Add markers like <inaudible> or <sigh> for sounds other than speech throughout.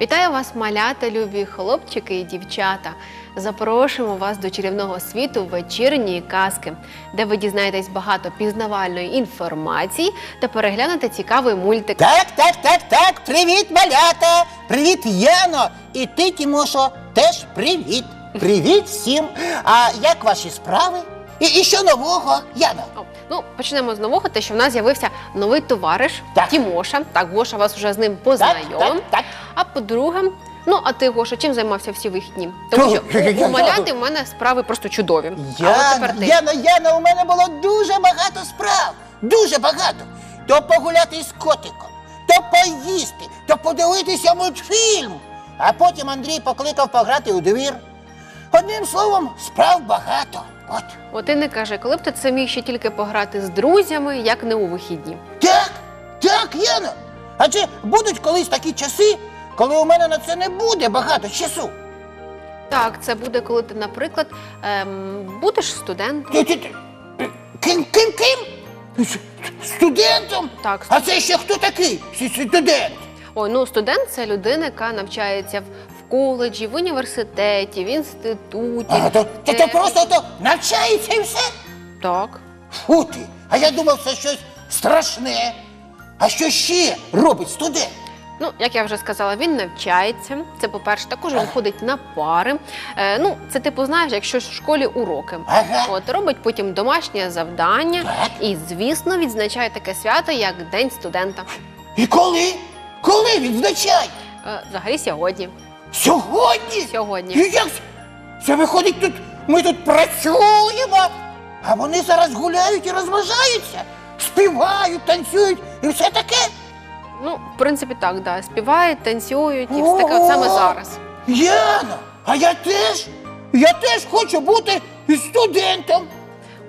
Вітаю вас, малята, любі хлопчики і дівчата. Запрошуємо вас до чарівного світу вечірньої казки, де ви дізнаєтесь багато пізнавальної інформації та переглянете цікавий мультик. Так, так, так, так. Привіт, малята! Привіт, Яно! І ти, Тімошо, теж привіт. Привіт всім. А як ваші справи? І, і що нового, Яно? О, ну, почнемо з нового, те, що в нас з'явився новий товариш Так. Тімоша. Так, Гоша вас вже з ним познайомив. так, так. А по-друге, ну а ти, Гоша, чим займався всі вихідні? Тому що я- <laughs> у маляти в мене справи просто чудові. а от Яно, тепер ти. Яно, Яно, у мене було дуже багато справ. Дуже багато. То погуляти з котиком, то поїсти, то подивитися мультфільм. А потім Андрій покликав пограти у двір. Одним словом, справ багато. От. От і не кажи, коли б ти це міг ще тільки пограти з друзями, як не у вихідні. Так, так, Яно. Адже будуть колись такі часи, коли у мене на це не буде багато часу. Так, це буде, коли ти, наприклад, ем, будеш студентом. Ти- ти- ти- Ким, ким, ким? С- Студентом? Так, А це ще хто такий? С- Студент. Ой, ну студент це людина, яка навчається в коледжі, в університеті, в інституті. А, то, то, Е, то просто то навчається і все. Так. Фу ти. А я думав, це щось страшне. А що ще робить студент? Ну, як я вже сказала, він навчається. Це, по-перше, також він ходить на пари. Е, ну, це типу, знаєш, якщо в школі уроки. Ага. От робить потім домашнє завдання Так. і, звісно, відзначає таке свято, як День студента. І коли? Коли відзначає? Е, взагалі сьогодні. Сьогодні? Сьогодні. І як це? це виходить тут? Ми тут працюємо, а вони зараз гуляють і розважаються, співають, танцюють і все таке. Ну, в принципі, так, да. Співають, танцюють і все таке от саме Ого! зараз. Яна, а я теж, я теж хочу бути студентом.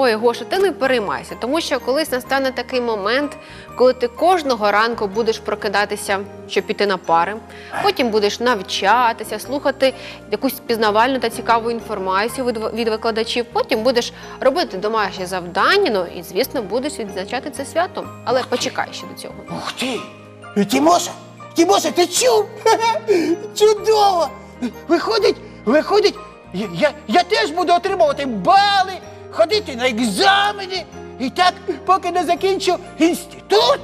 Ой, Гоша, ти не переймайся, тому що колись настане такий момент, коли ти кожного ранку будеш прокидатися, щоб піти на пари, потім будеш навчатися, слухати якусь пізнавальну та цікаву інформацію від, викладачів, потім будеш робити домашні завдання, ну і, звісно, будеш відзначати це святом. Але почекай ще до цього. Ух ти! Тімоша, Тімоша, ти чув? <laughs> Чудово! Виходить, виходить, я, я теж буду отримувати бали, ходити на екзамени. І так, поки не закінчу інститут.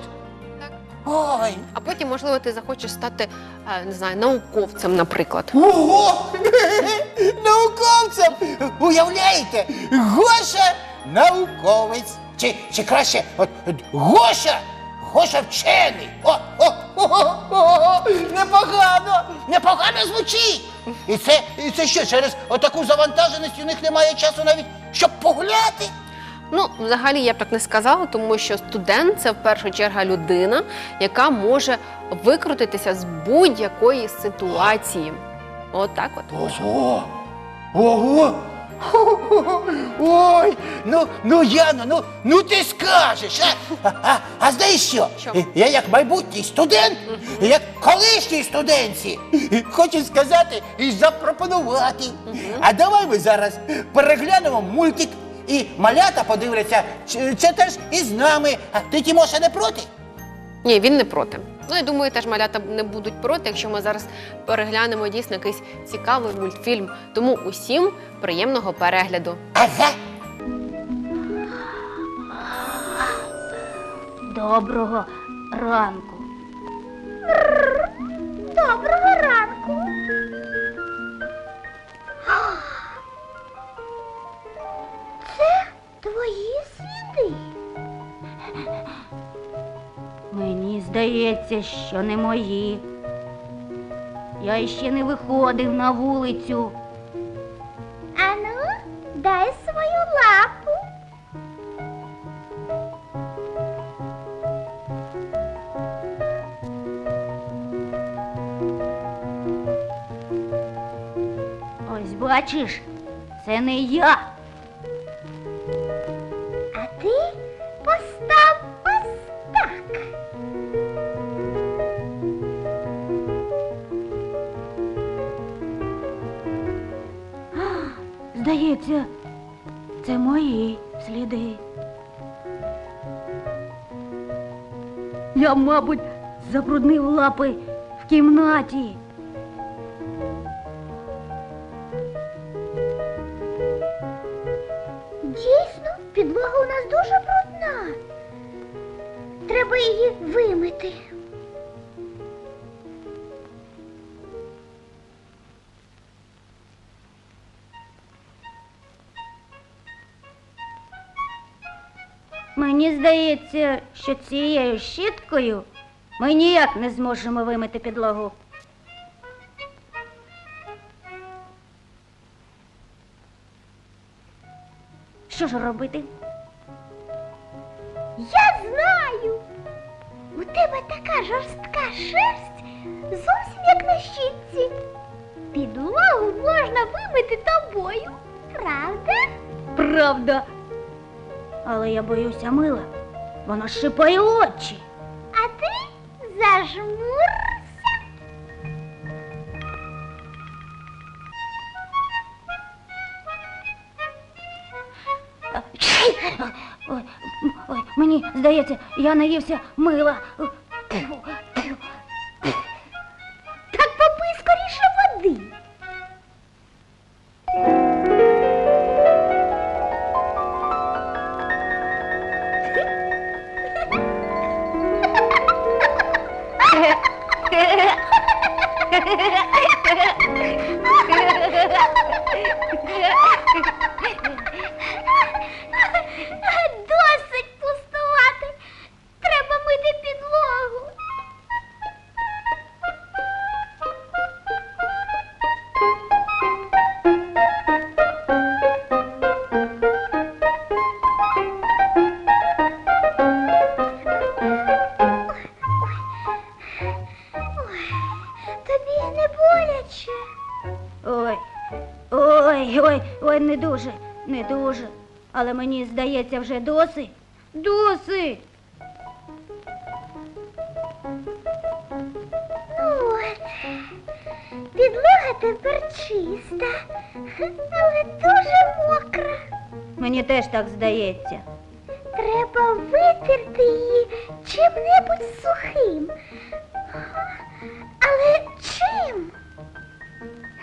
Так. Ой, А потім, можливо, ти захочеш стати, е, не знаю, науковцем, наприклад. ого! <laughs> Науковцем! Уявляєте, Гоша науковець. Чи, чи краще, от, от Гоша, Гоша вчений. О, о, о, о, о, непогано, непогано звучить. І це, і це що, через отаку завантаженість у них немає часу навіть, щоб погуляти? Ну, взагалі я б так не сказала, тому що студент це в першу чергу людина, яка може викрутитися з будь-якої ситуації. Отак от. Ого! Ого! Ой, ну, ну Яно, ну, ну ти скажеш, а? А, а, а знаєш що? Що? Я як майбутній студент, як колишній студентці, хочу сказати і запропонувати. А давай ми зараз переглянемо мультик і малята подивляться, чи- це теж із нами. А ти Тімоша не проти? Ні, він не проти. Ну, я думаю, теж малята не будуть проти, якщо ми зараз переглянемо дійсно якийсь цікавий мультфільм. Тому усім приємного перегляду. Доброго ранку. Доброго ранку. Це твої сліди. Здається, що не мої. Я ще не виходив на вулицю. Ану, дай свою лапу. Ось бачиш, це не я. здається, це мої сліди. Я, мабуть, забруднив лапи в кімнаті. Дійсно, підлога у нас дуже брудна. Треба її вимити. Мені здається, що цією щіткою ми ніяк не зможемо вимити підлогу. Що ж робити? Я знаю. У тебе така жорстка шерсть, зовсім як на щітці. Підлогу можна вимити тобою. Правда? Правда. Але я боюся мила. Воно шипає очі. А ти зажмурся. Ой, ой, мені здається, я наївся мила. Тобі не боляче. Ой, ой, ой, ой, не дуже, не дуже. Але мені здається, вже досить. Досить. От. Підлога тепер чиста, але дуже мокра. Мені теж так здається. Треба витерти її чим-небудь сухим. Але?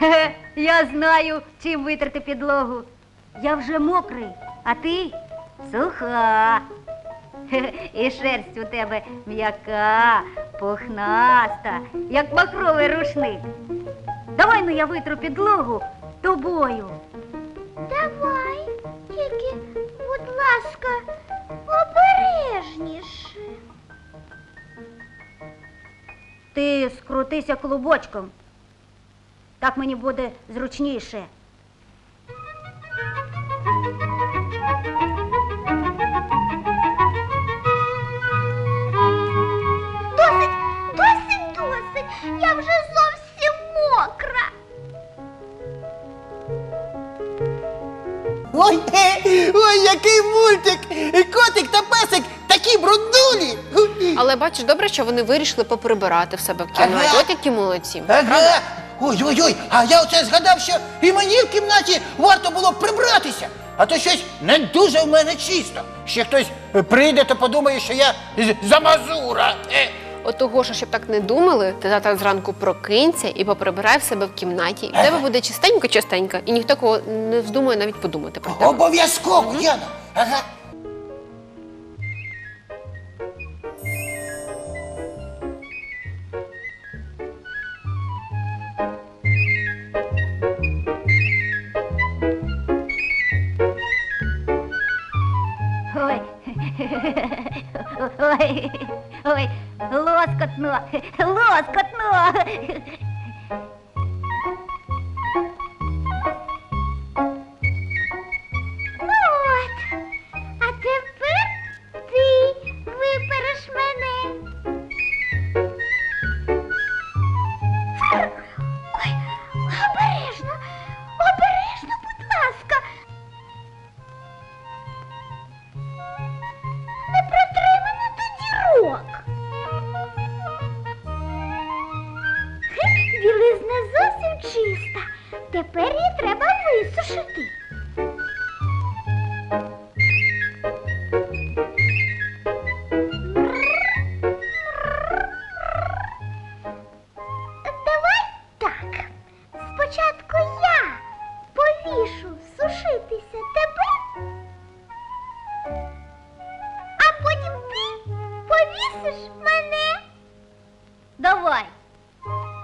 <laughs> Я знаю, чим витерти підлогу. Я вже мокрий, а ти суха. <laughs> І шерсть у тебе м'яка, пухнаста, як махровий рушник. Давай ну я витру підлогу тобою. Давай, тільки, будь ласка, обережніше. Ти скрутися клубочком. Так мені буде зручніше. Досить, досить, досить. Я вже зовсім мокра. Ой, е, ой, який мультик! Котик та песик такі бруднулі! Але бачиш, добре, що вони вирішили поприбирати в себе в кімнаті. Ага. От які молодці. Ага. Ой, ой, ой, а я оце згадав, що і мені в кімнаті варто було прибратися. А то щось не дуже в мене чисто. Ще хтось е, прийде, то подумає, що я з- замазура. Е. От того, що щоб так не думали, ти завтра зранку прокинься і поприбирай в себе в кімнаті. І в тебе буде чистенько-чистенько, і ніхто кого не вздумає навіть подумати про тебе. Обов'язково, Яна. Ага. Ой, ой, лоскотно, лоскотно. Ну,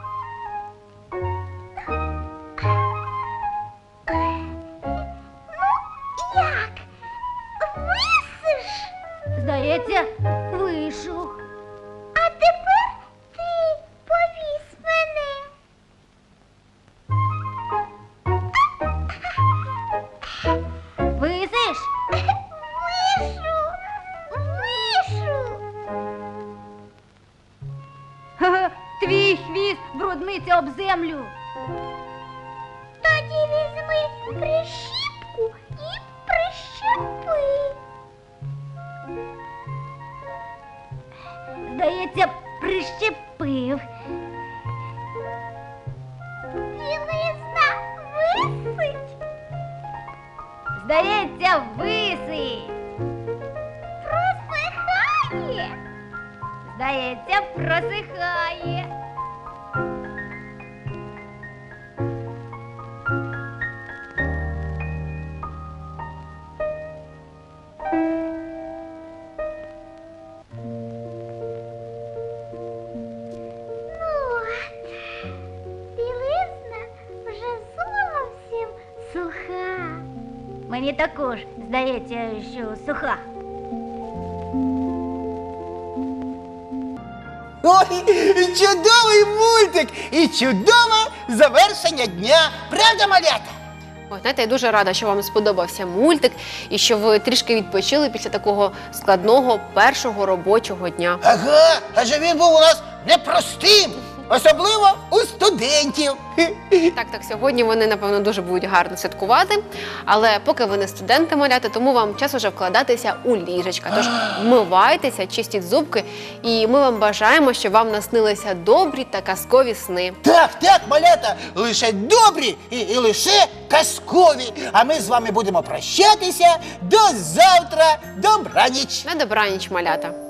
брудниться об землю. Тоді візьми прищіпку і прищепи. Здається, прищепив. Білизна висить. Здається, висить. Просихає. Здається, просихає. Мені також здається, що суха. Ой, чудовий мультик і чудове завершення дня. Правда, малята? Ой, знаєте, я дуже рада, що вам сподобався мультик і що ви трішки відпочили після такого складного першого робочого дня. Ага, адже він був у нас непростим, особливо у студентів. Так, так, сьогодні вони, напевно, дуже будуть гарно святкувати. Але поки ви не студенти маляти, тому вам час уже вкладатися у ліжечка. Тож <gasps> вмивайтеся, чистіть зубки, і ми вам бажаємо, щоб вам наснилися добрі та казкові сни. Так, так, малята, лише добрі і, і лише казкові. А ми з вами будемо прощатися до завтра. Добраніч. На добраніч, малята.